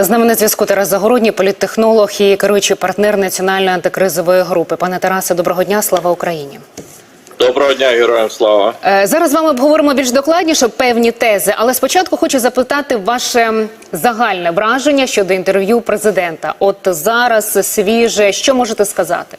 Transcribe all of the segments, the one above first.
З нами на зв'язку Тарас Загородній, політтехнолог і керуючий партнер національної антикризової групи. Пане Тарасе, доброго дня, слава Україні. Доброго дня, героям слава. Е, Зараз з вами обговоримо більш докладніше певні тези, але спочатку хочу запитати ваше загальне враження щодо інтерв'ю президента. От зараз свіже, що можете сказати?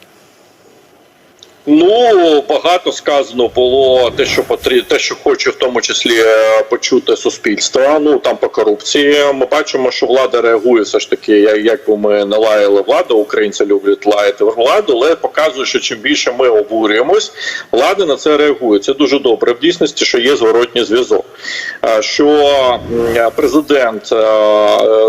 Ну багато сказано було те, що потрібно, те, що хоче в тому числі е, почути суспільство. Ну там по корупції. Ми бачимо, що влада реагує все ж таки. Як би ми не лаяли владу, українці люблять лаяти владу, але показує, що чим більше ми обурюємось, влада на це реагує. Це дуже добре. В дійсності, що є зворотній зв'язок. Е, Що президент, е,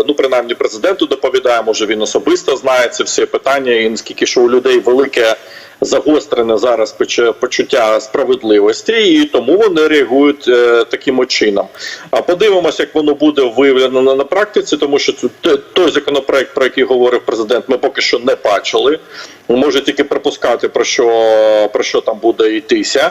ну принаймні президенту доповідає, може він особисто знає ці всі питання, і наскільки що у людей велике загострене зараз почуття справедливості, і тому вони реагують е, таким чином. А подивимося, як воно буде виявлено на, практиці, тому що той законопроект, про який говорив президент, ми поки що не бачили. Може тільки припускати про що про що там буде йтися.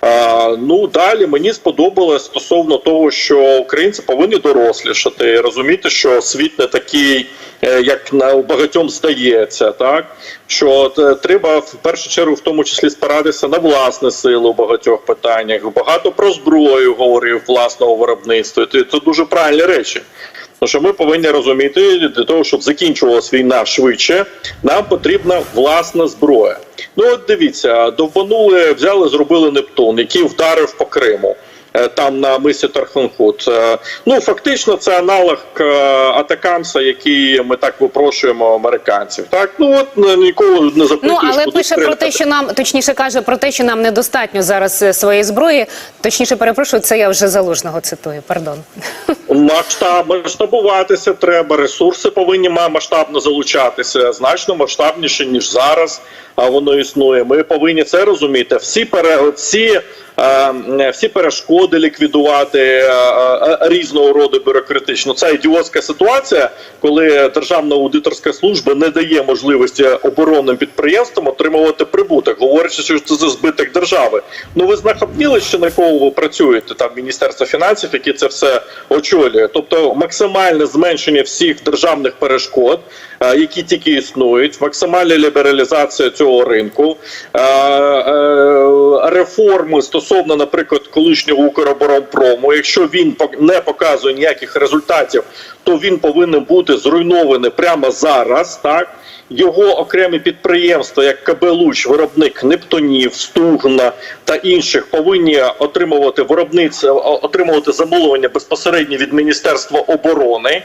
А, ну далі мені сподобалось стосовно того, що українці повинні дорослішати, розуміти, що світ не такий, е, як на багатьом здається, так що е, треба в першу чергу, в тому числі спиратися на власне сили у багатьох питаннях. Багато про зброю говорив власного виробництва. Це, це дуже правильні речі. Що ми повинні розуміти, для того, щоб закінчувалась війна швидше, нам потрібна власна зброя. Ну от дивіться, довбанули, взяли, зробили Нептун, який вдарив по Криму. Е, Там на мисі Тарханкут. Е, Ну фактично, це аналог е, атакамса, який ми так випрошуємо американців. Так ну от ніколи не Ну але куди пише про те, що нам точніше каже про те, що нам недостатньо зараз своєї зброї. Точніше, перепрошую, це я вже залужного цитую. Пардон. Масштаб масштабуватися треба. Ресурси повинні ма- масштабно залучатися значно масштабніше ніж зараз. А воно існує. Ми повинні це розуміти. Всі пере всі, е, всі перешкоди ліквідувати е, е, різного роду бюрократично. Це ідіотська ситуація, коли державна аудиторська служба не дає можливості оборонним підприємствам отримувати прибуток, говорячи, що це за збиток держави. Ну ви знахапніли, що на кого ви працюєте там Міністерство фінансів, яке це все очолює. Тобто максимальне зменшення всіх державних перешкод, е, які тільки існують, максимальна лібералізація цього ринку, реформи стосовно, наприклад, колишнього Укроборонпрому. Якщо він не показує ніяких результатів, то він повинен бути зруйнований прямо зараз. Так його окремі підприємства, як КБ «Луч», виробник Нептунів, Стугна та інших, повинні отримувати виробництво, отримувати замовлення безпосередньо від Міністерства оборони,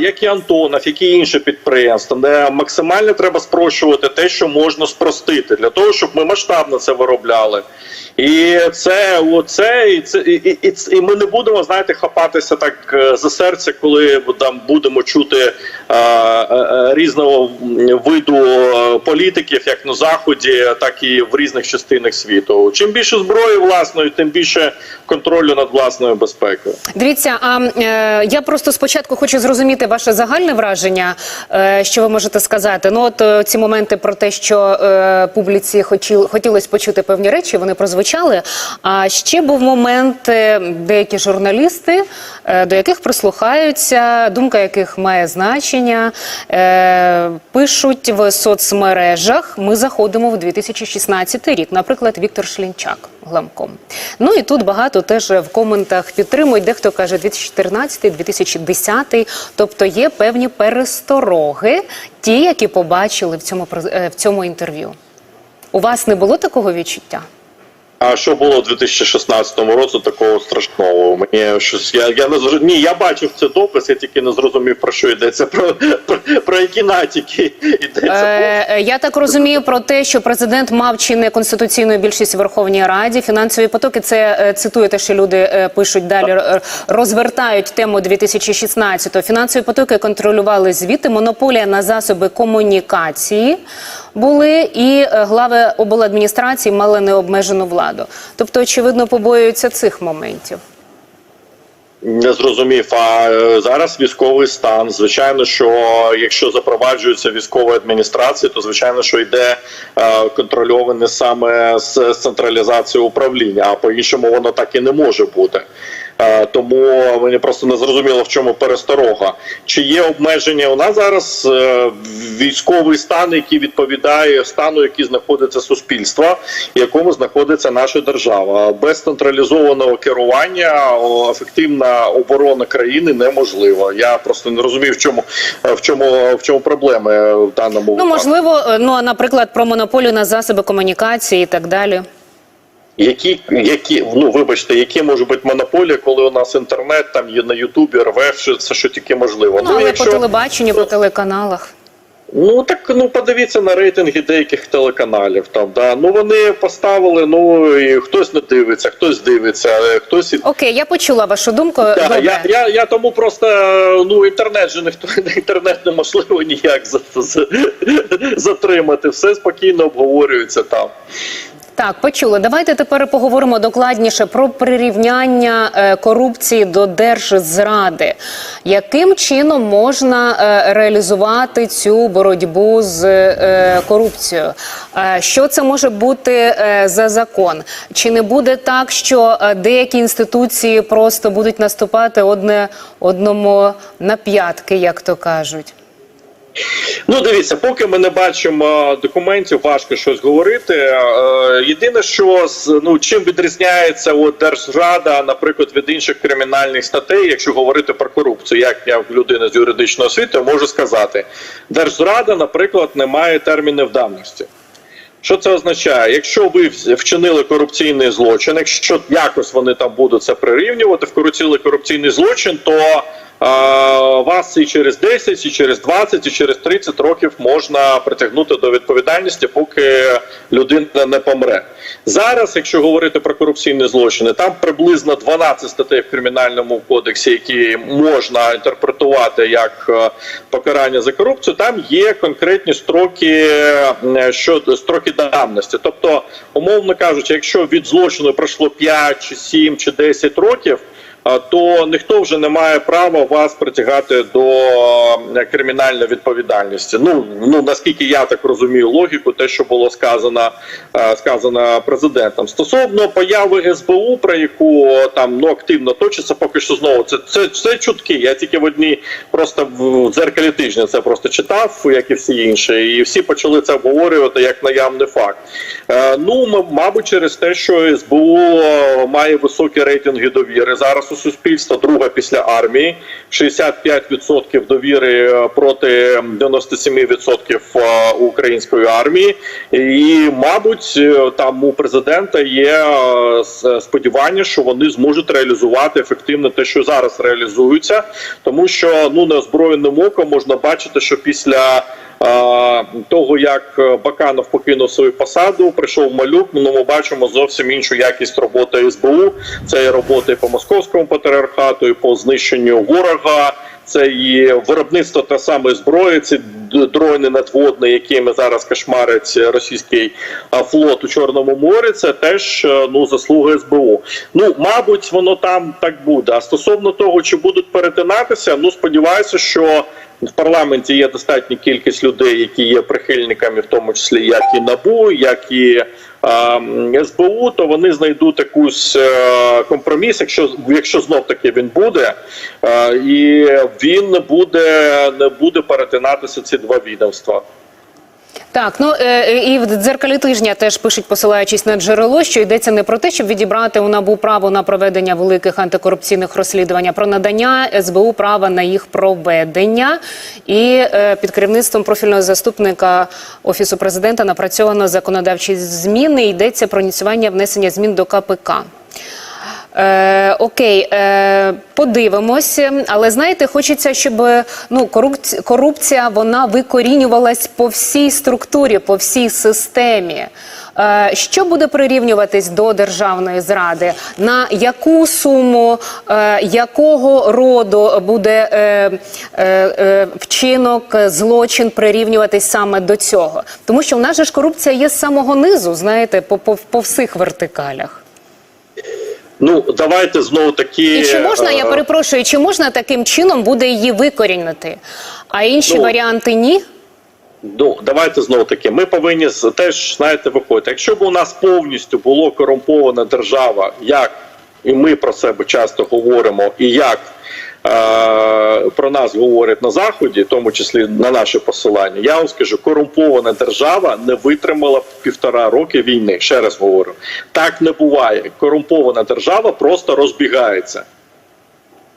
як і Антонов, як і інші підприємства, максимально треба спрощувати те, що можна спростити, для того, щоб ми масштабно це виробляли. І це оце, і це і, і, і, ми не будемо знаєте хапатися так е, за серце, коли там будемо чути е, е, е, різного виду політиків, як на заході, так і в різних частинах світу. Чим більше зброї власної, тим більше контролю над власною безпекою. Дивіться, а е, я просто спочатку хочу зрозуміти ваше загальне враження, е, що ви можете сказати. Ну, от ці моменти про те, що е, публіці хотіл, хотілося почути певні речі, вони прозвучали. А ще був момент, е, деякі журналісти, е, до яких прислухаються, думка яких має значення, е, пишуть в соцмережах. Ми заходимо в 2016 рік. Наприклад, Віктор Шлінчак гламком. Ну і тут багато теж в коментах підтримують. Дехто каже 2014, 2010. Тобто є певні перестороги, ті, які побачили в цьому в цьому інтерв'ю. У вас не було такого відчуття? А що було у 2016 році такого страшного? Мені щось я, я не зрозумів. Ні, я бачив цей допис, я тільки не зрозумів про що йдеться. Про, про, про які натяки йдеться. Е, е, я так розумію про те, що президент мав чи не конституційну більшість у Верховній Раді. Фінансові потоки це е, цитую те, що люди е, пишуть далі. Розвертають тему 2016-го. Фінансові потоки контролювали звіти. Монополія на засоби комунікації були, і глави обладміністрації мали необмежену владу. Тобто, очевидно, побоюються цих моментів. Не зрозумів. А е, зараз військовий стан. Звичайно, що якщо запроваджується військова адміністрація, то звичайно, що йде е, контрольоване саме з централізації управління. А по іншому воно так і не може бути. Е, тому мені просто не зрозуміло, в чому пересторога. Чи є обмеження? У нас зараз е, військовий стан, який відповідає стану, який знаходиться суспільство, в якому знаходиться наша держава. Без централізованого керування ефективна оборона країни неможлива. Я просто не розумію, в чому в чому в чому проблеми в даному Ну випадку. можливо, е, ну наприклад, про монополію на засоби комунікації і так далі. Які, які, ну вибачте, які можуть бути монополії, коли у нас інтернет там є на Ютубі, що це що тільки можливо. Ну, але по телебаченню, по телеканалах. Ну так ну подивіться на рейтинги деяких телеканалів. Там да ну вони поставили. Ну і хтось не дивиться, хтось дивиться, е, хтось Окей, я почула вашу думку. Добре. я, я, я тому просто ну інтернет же ніхто інтернет неможливо ніяк за, за, затримати. Все спокійно обговорюється там. Так, почули. Давайте тепер поговоримо докладніше про прирівняння е, корупції до держзради. Яким чином можна е, реалізувати цю боротьбу з е, корупцією? Що це може бути за закон? Чи не буде так, що деякі інституції просто будуть наступати одне одному на п'ятки, як то кажуть? Ну, дивіться, поки ми не бачимо документів, важко щось говорити. Е, Єдине, що ну чим відрізняється от держрада, наприклад, від інших кримінальних статей, якщо говорити про корупцію, як я людина з юридичної освіти можу сказати, держзрада, наприклад, не має термінів давності. Що це означає? Якщо ви вчинили корупційний злочин, якщо якось вони там будуть це прирівнювати, вкоротили корупційний злочин, то вас і через 10, і через 20, і через 30 років можна притягнути до відповідальності, поки людина не помре. Зараз, якщо говорити про корупційні злочини, там приблизно 12 статей в кримінальному кодексі, які можна інтерпретувати як е, покарання за корупцію. Там є конкретні строки щодо строки давності. Тобто, умовно кажучи, якщо від злочину пройшло 5 чи 7 чи 10 років. То ніхто вже не має права вас притягати до е, кримінальної відповідальності. Ну ну наскільки я так розумію логіку, те, що було сказано, е, сказано президентом. Стосовно появи СБУ, про яку там ну активно точиться, поки що знову це це, це чутки. Я тільки в одній просто в дзеркалі тижня це просто читав, як і всі інші, і всі почали це обговорювати як наявний факт. Е, ну мабуть, через те, що СБУ має високі рейтинги довіри зараз у суспільства, друга після армії, 65% довіри е, проти 97% е, української армії, і мабуть, е, там у президента є сподівання, що вони зможуть реалізувати ефективно те, що зараз реалізується, тому що ну неозброєним оком можна бачити, що після. Того як е, Баканов покинув свою посаду, прийшов малюк. Ну ми бачимо зовсім іншу якість роботи СБУ. Це і роботи по московському патріархату, і по знищенню ворога. Це і виробництво та саме зброї, ці дрони надводні, якими зараз кошмарить російський флот у Чорному морі. Це теж е, ну заслуга СБУ. Ну мабуть, воно там так буде. А стосовно того, чи будуть перетинатися, ну сподіваюся, що в парламенті є достатня кількість людей, які є прихильниками, в тому числі як і набу, як і е, СБУ, то вони знайдуть якусь е, компроміс, якщо якщо знов таки він буде, е, і він буде не буде перетинатися ці два відомства. Так, ну е, і в дзеркалі тижня теж пишуть, посилаючись на джерело, що йдеться не про те, щоб відібрати у набу право на проведення великих антикорупційних розслідувань, а про надання СБУ права на їх проведення. І е, під керівництвом профільного заступника офісу президента напрацьовано законодавчі зміни. Йдеться про ініціювання внесення змін до КПК. Е, окей, е, подивимося, але знаєте, хочеться, щоб ну корупція, корупція вона викорінювалась по всій структурі, по всій системі. Е, що буде прирівнюватись до державної зради? На яку суму, е, якого роду буде е, вчинок, злочин прирівнюватись саме до цього? Тому що в нас же ж корупція є з самого низу, знаєте, по, по, по всіх вертикалях. Ну давайте знову таки І чи можна, я е, перепрошую, чи можна таким чином буде її викорінити? А інші Ну, варіанти ні? Ну, давайте знову таки. Ми повинні теж знаєте виходити. Якщо б у нас повністю було корумпована держава, як і ми про себе часто говоримо, і як про нас говорять на заході, в тому числі на наше посилання, я вам скажу, корумпована держава не витримала півтора роки війни. Ще раз говорю, так не буває. Корумпована держава просто розбігається.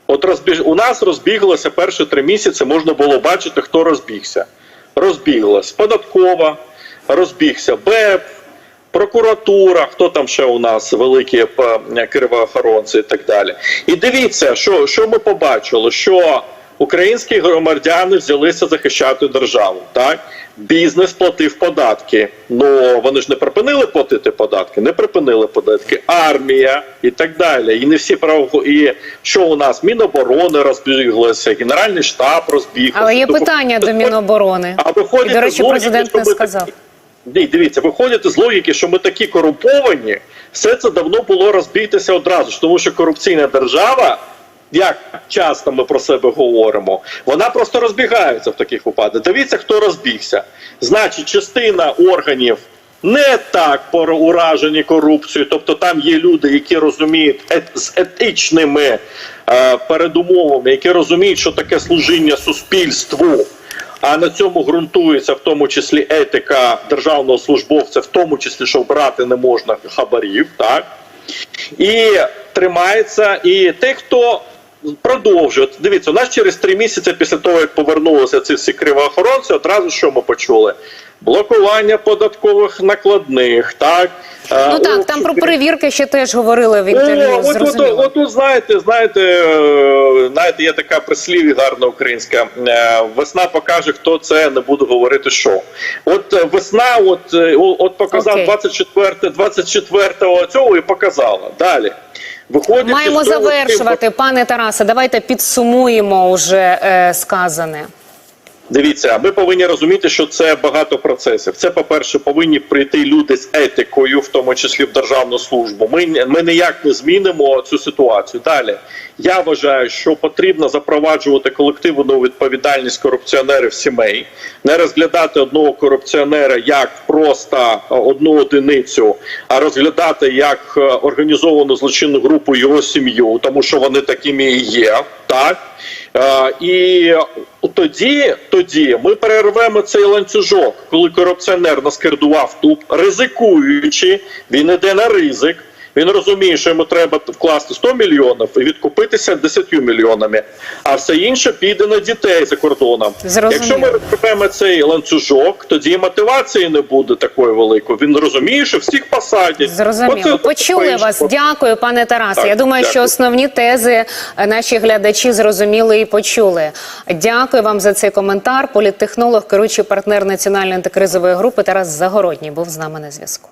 От розбіг... у нас розбіглося перші три місяці, можна було бачити, хто розбігся. Розбіглась податкова, розбігся БЕП, прокуратура, хто там ще у нас великі е, кривоохоронці і так далі. І дивіться, що, що ми побачили, що українські громадяни взялися захищати державу. Так? Бізнес платив податки. Ну вони ж не припинили платити податки, не припинили податки. Армія і так далі. І не всі право. І що у нас Міноборони розбіглося, Генеральний штаб розбігся. Але є питання до Міноборони. А виходить І, до речі, президент не сказав. Ні, дивіться, виходить з логіки, що ми такі корумповані, все це давно було розбігтися одразу ж, тому що корупційна держава, як часто ми про себе говоримо, вона просто розбігається в таких випадках. Дивіться, хто розбігся. Значить, частина органів. Не так уражені корупцією, тобто там є люди, які розуміють з етичними е, передумовами, які розуміють, що таке служіння суспільству, а на цьому ґрунтується в тому числі етика державного службовця, в тому числі, що брати не можна хабарів, так і тримається. І тих, хто продовжує, От дивіться, у нас через три місяці після того, як повернулися ці всі кривоохоронці, одразу що ми почули? Блокування податкових накладних, так Ну так, там про перевірки ще теж говорили в інтерв'ю. От, от, от, от, знаєте, знаєте, е, знаєте, є така прислів'я гарна українська. е, Весна покаже, хто це, не буду говорити, що. От е, весна, от, е, от показав 24 24 цього і показала. Далі. Виходять Маємо завершувати, пане Тарасе. Давайте підсумуємо вже е, сказане. Дивіться, ми повинні розуміти, що це багато процесів. Це, по-перше, повинні прийти люди з етикою, в тому числі в державну службу. Ми, ми ніяк не змінимо цю ситуацію. Далі я вважаю, що потрібно запроваджувати колективну відповідальність корупціонерів сімей, не розглядати одного корупціонера як просто одну одиницю, а розглядати як е, організовану злочинну групу його сім'ю, тому що вони такими і є. Так Е, і тоді, тоді ми перервемо цей ланцюжок, коли корупціонер наскердував туп, ризикуючи, він іде на ризик. Він розуміє, що йому треба вкласти 100 мільйонів і відкупитися 10 мільйонами, а все інше піде на дітей за кордоном. Зрозуміло. Якщо ми розриваємо цей ланцюжок, тоді і мотивації не буде такої великої. Він розуміє, що всіх посадять. Зрозуміло. Оце Почули вас. Дякую, пане Тарасе. Так, Я думаю, що основні тези наші глядачі зрозуміли і почули. Дякую вам за цей коментар. Політтехнолог, керуючий партнер національної антикризової групи Тарас Загородній був з нами на зв'язку.